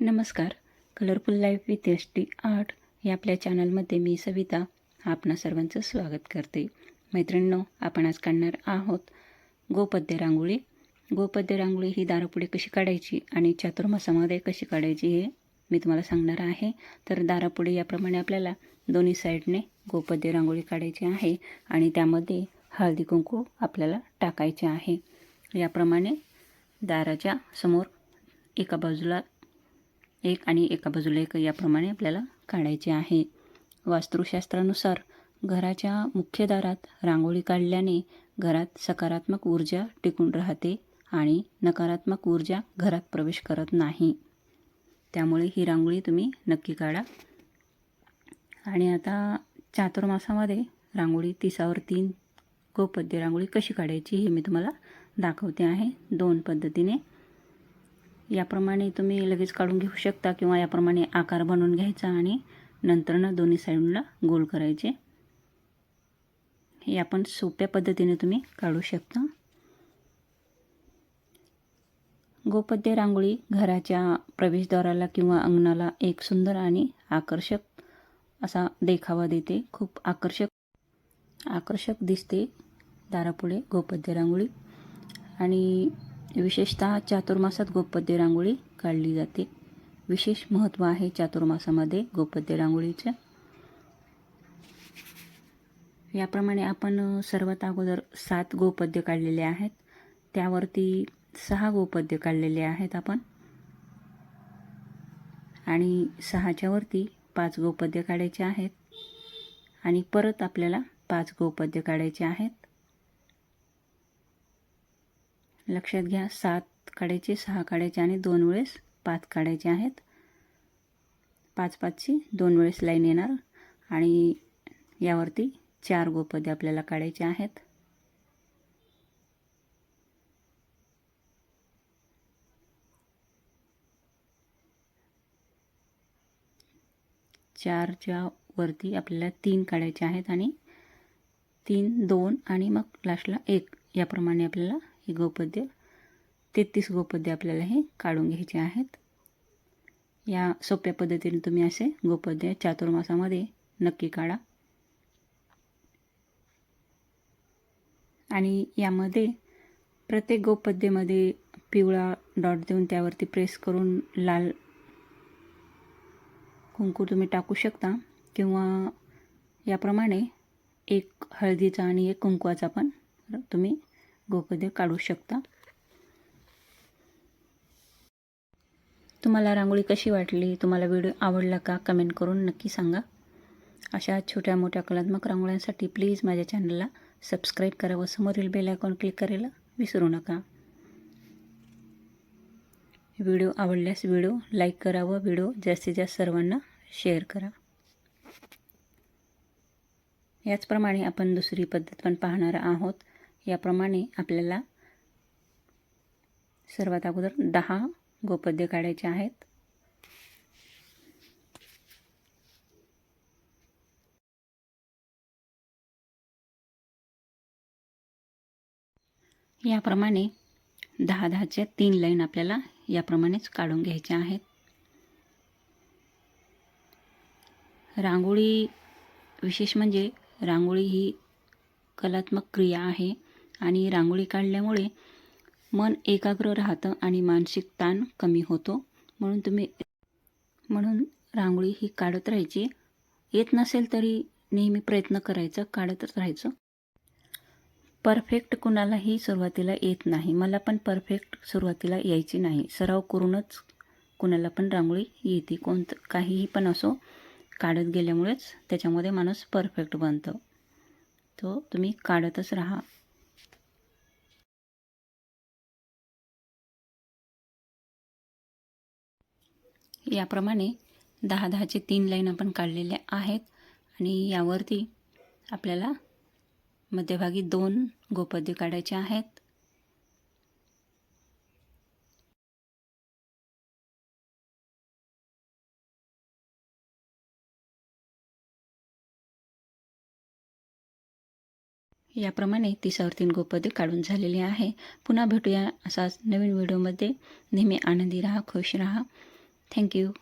नमस्कार. Colourful life with S T art या आपल्या चॅनलमध्ये मी सविता आपणा सर्वांचं स्वागत करते. मैत्रिणींनो आपण आज काढणार आहोत गोपद्य रांगोळी. गोपद्य रांगोळी ही दारापुढे कशी काढायची आणि चातुर्मासामध्ये कशी काढायची हे मी तुम्हाला सांगणार आहे. तर दारापुढे याप्रमाणे आपल्याला दोन्ही साईडने गोपद्य रांगोळी काढायची आहे आणि त्यामध्ये हळदी कुंकू आपल्याला टाकायचे आहे. याप्रमाणे दाराच्या समोर एका बाजूला एक आणि एका बाजूला एक याप्रमाणे आपल्याला काढायचे आहे. वास्तुशास्त्रानुसार घराच्या मुख्य दारात रांगोळी काढल्याने घरात सकारात्मक ऊर्जा टिकून राहते आणि नकारात्मक ऊर्जा घरात प्रवेश करत नाही. त्यामुळे ही रांगोळी तुम्ही नक्की काढा. आणि आता चातुर्मासामध्ये रांगोळी तिसावर तीन गोपद्य रांगोळी कशी काढायची हे मी तुम्हाला दाखवते आहे. दोन पद्धतीने याप्रमाणे तुम्ही लगेच काढून घेऊ शकता किंवा याप्रमाणे आकार बनवून घ्यायचा आणि नंतरनं दोन्ही साईडला गोल करायचे. हे आपण सोप्या पद्धतीने तुम्ही काढू शकता. गोपद्य रांगोळी घराच्या प्रवेशद्वाराला किंवा अंगणाला एक सुंदर आणि आकर्षक असा देखावा देते. खूप आकर्षक आकर्षक दिसते दारापुढे गोपद्य रांगोळी. आणि विशेषतः चातुर्मासात गोपद्य रांगोळी काढली जाते. विशेष महत्त्व आहे चातुर्मासामध्ये गोपद्य रांगोळीचं. याप्रमाणे आपण सर्वात अगोदर सात गोपद्य काढलेले आहेत. त्यावरती सहा गोपद्य काढलेले आहेत आपण. आणि सहाच्यावरती पाच गोपद्य काढायचे आहेत. आणि परत आपल्याला पाच गोपद्य काढायचे आहेत. लक्षात घ्या सात काढायचे सहा काढायचे आणि दोन वेळेस पाच काढायचे आहेत. पाच पाचची दोन वेळेस लाईन येणार आणि यावरती चार गोपदे आपल्याला काढायचे आहेत. चारच्या वरती आपल्याला तीन काढायचे आहेत आणि तीन दोन आणि मग लास्टला एक. याप्रमाणे आपल्याला हे गोपद्य तेहतीस गोपद्य आपल्याला हे काढून घ्यायचे आहेत. या सोप्या पद्धतीने तुम्ही असे गोपद्य चातुर्मासामध्ये नक्की काढा. आणि यामध्ये प्रत्येक गोपद्येमध्ये पिवळा डॉट देऊन त्यावरती प्रेस करून लाल कुंकू तुम्ही टाकू शकता किंवा याप्रमाणे एक हळदीचा आणि एक कुंकवाचा पण तुम्ही गोपद्य काढू शकता. तुम्हाला रांगोळी कशी वाटली? तुम्हाला व्हिडिओ आवडला का? कमेंट करून नक्की सांगा. अशा छोट्या मोठ्या कलात्मक रांगोळ्यांसाठी प्लीज माझ्या चॅनलला सबस्क्राईब करा व समोरील बेल आयकॉन क्लिक करायला विसरू नका. व्हिडिओ आवडल्यास व्हिडिओ लाईक करा व व्हिडिओ जास्तीत जास्त सर्वांना शेअर करा. याचप्रमाणे आपण दुसरी पद्धत पण पाहणार आहोत. याप्रमाणे आपल्याला सर्वात अगोदर दहा गोपद्य काढायचे आहेत. याप्रमाणे दहा दहाच्या तीन लाईन आपल्याला याप्रमाणेच काढून घ्यायच्या आहेत. रांगोळी विशेष म्हणजे रांगोळी ही कलात्मक क्रिया आहे. आणि रांगोळी काढल्यामुळे मन एकाग्र राहतं आणि मानसिक ताण कमी होतो. म्हणून तुम्ही म्हणून रांगोळी ही काढत राहायची. येत नसेल तरी नेहमी प्रयत्न करायचा काढतच राहायचं. परफेक्ट कुणालाही सुरुवातीला येत नाही. मला पण परफेक्ट सुरुवातीला यायची नाही. सराव करूनच कुणाला पण रांगोळी येते. कोणतं काहीही पण असो काढत गेल्यामुळेच त्याच्यामध्ये माणूस परफेक्ट बनतो. तो तुम्ही काढतच राहा. याप्रमाणे दहा दहाचे तीन लाईन आपण काढलेल्या आहेत. आणि यावरती आपल्याला मध्यभागी दोन गोपद्य काढायचे आहेत. याप्रमाणे तिसावर तीन गोपदे काढून झालेले आहे. पुन्हा भेटूया असाच नवीन व्हिडिओमध्ये. नेहमी आनंदी राहा खुश राहा. Thank you.